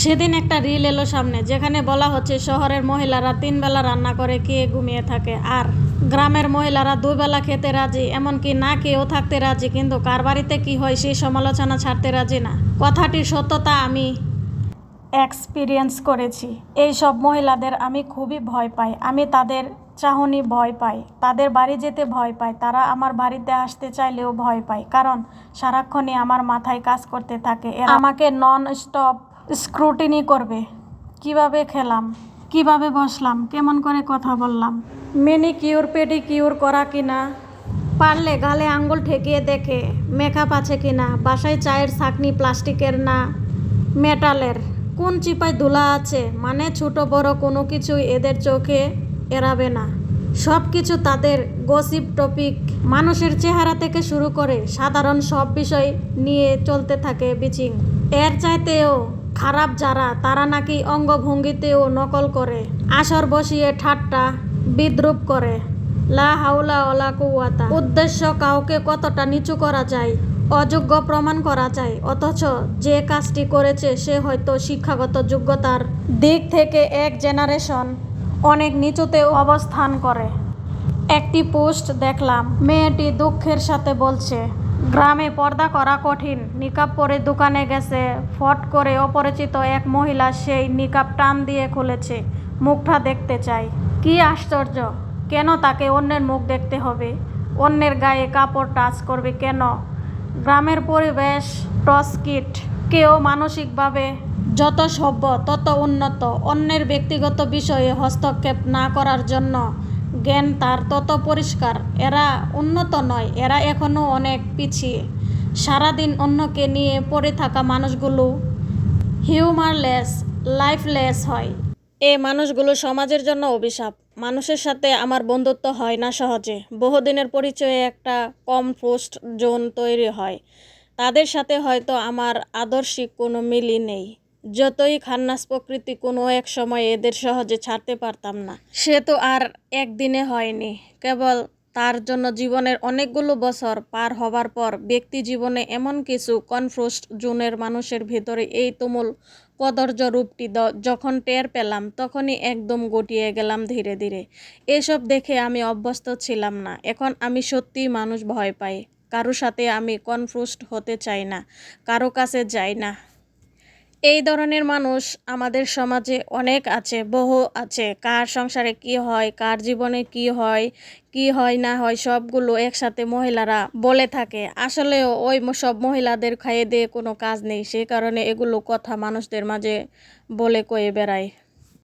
সেদিন একটা রিল এলো সামনে যেখানে বলা হচ্ছে শহরের মহিলারা তিন বেলা রান্না করে খেয়ে ঘুমিয়ে থাকে আর গ্রামের মহিলারা দুই বেলা খেতে রাজি এমনকি না খেয়েও থাকতে রাজি কিন্তু কার বাড়িতে কী হয় সেই সমালোচনা ছাড়তে রাজি না। কথাটির সত্যতা আমি এক্সপিরিয়েন্স করেছি। এই সব মহিলাদের আমি খুবই ভয় পাই আমি তাদের চাহনি ভয় পাই তাদের বাড়ি যেতে ভয় পাই তারা আমার বাড়িতে আসতে চাইলেও ভয় পাই কারণ সারাক্ষণই আমার মাথায় কাজ করতে থাকে আমাকে নন স্টপ স্ক্রুটিনি করবে। কীভাবে খেলাম? কীভাবে বসলাম? কেমন করে কথা বললাম? মিনি কিউর পেডি কিউর করা কিনা? পারলে গালে আঙ্গুল ঠেকিয়ে দেখে মেকআপ আছে কিনা? বাসায় চায়ের ছাকনি প্লাস্টিকের না? মেটালের। কোন চিপায় ধুলা আছে? মানে ছোট, বড় কোনো কিছুই এদের চোখে এড়াবে না। সব কিছু তাদের গসিপ টপিক। মানুষের চেহারা থেকে শুরু করে সাধারণ সব বিষয় নিয়ে চলতে থাকে বিচিং। এর চাইতেও খারাপ যারা, তারা নাকি অঙ্গভঙ্গিতেও নকল করে। আসর বসিয়ে ঠাট্টা, বিদ্রুপ করে। লা হাউলা ওলা কুয়াতা উদ্দেশ্য কাউকে কতটা নিচু করা যায়, অযোগ্য প্রমাণ করা যায়, অথচ যে কাজটি করেছে সে হয়তো শিক্ষাগত যোগ্যতার দিক থেকে এক জেনারেশন অনেক নিচুতেও অবস্থান করে। একটি পোস্ট দেখলাম, মেয়েটি দুঃখের সাথে বলছে গ্রামে পর্দা করা কঠিন। নিকাব পরে দোকানে গেছে। ফট করে অপরিচিত এক মহিলা সেই নিকাব টান দিয়ে খুলেছে। মুখটা দেখতে চাই। কি আশ্চর্য! কেন তাকে অন্যের মুখ দেখতে হবে? অন্যের গায়ে কাপড় টাচ করবে কেন? গ্রামের পরিবেশ টসকিট কেউ মানসিকভাবে যত সভ্য, তত উন্নত। অন্যের ব্যক্তিগত বিষয়ে হস্তক্ষেপ না করার জন্য জ্ঞান তার তত পরিষ্কার। এরা উন্নত নয়, এরা এখনও অনেক পিছিয়ে। সারাদিন অন্যকে নিয়ে পড়ে থাকা মানুষগুলো হিউমারলেস, লাইফলেস হয়। এ মানুষগুলো সমাজের জন্য অভিশাপ। মানুষের সাথে আমার বন্ধুত্ব হয় না সহজে। বহুদিনের পরিচয়ে একটা কম পোস্ট জোন তৈরি হয়। তাদের সাথে হয়তো আমার আদর্শিক কোনো মিলই নেই। যতই খান্নাস প্রকৃতি কোনো এক সময় এদের সহজে ছাড়তে পারতাম না। সে তো আর একদিনে হয়নি। কেবল তার জন্য জীবনের অনেকগুলো বছর পার হবার পর ব্যক্তি জীবনে এমন কিছু কনফ্রোস্ট জোনের মানুষের ভিতরে এই তুমুল কদর্য রূপটি যখন টের পেলাম, তখনই একদম গটিয়ে গেলাম ধীরে ধীরে। এসব দেখে আমি অভ্যস্ত ছিলাম না। এখন আমি সত্যিই মানুষ ভয় পাই। কারও সাথে আমি কনফ্রোস্ট হতে চাই না। কারও কাছে যাই না। এই ধরনের মানুষ আমাদের সমাজে অনেক আছে, বহু আছে। কার সংসারে কি হয়, কার জীবনে কি হয় কি হয়, না হয়, সবগুলো একসাথে মহিলারা বলে থাকে। আসলেও ওই সব মহিলাদের খাইয়ে দিয়ে কোনো কাজ নেই। সে কারণে এগুলো কথা মানুষদের মাঝে বলে কয়ে বেড়ায়।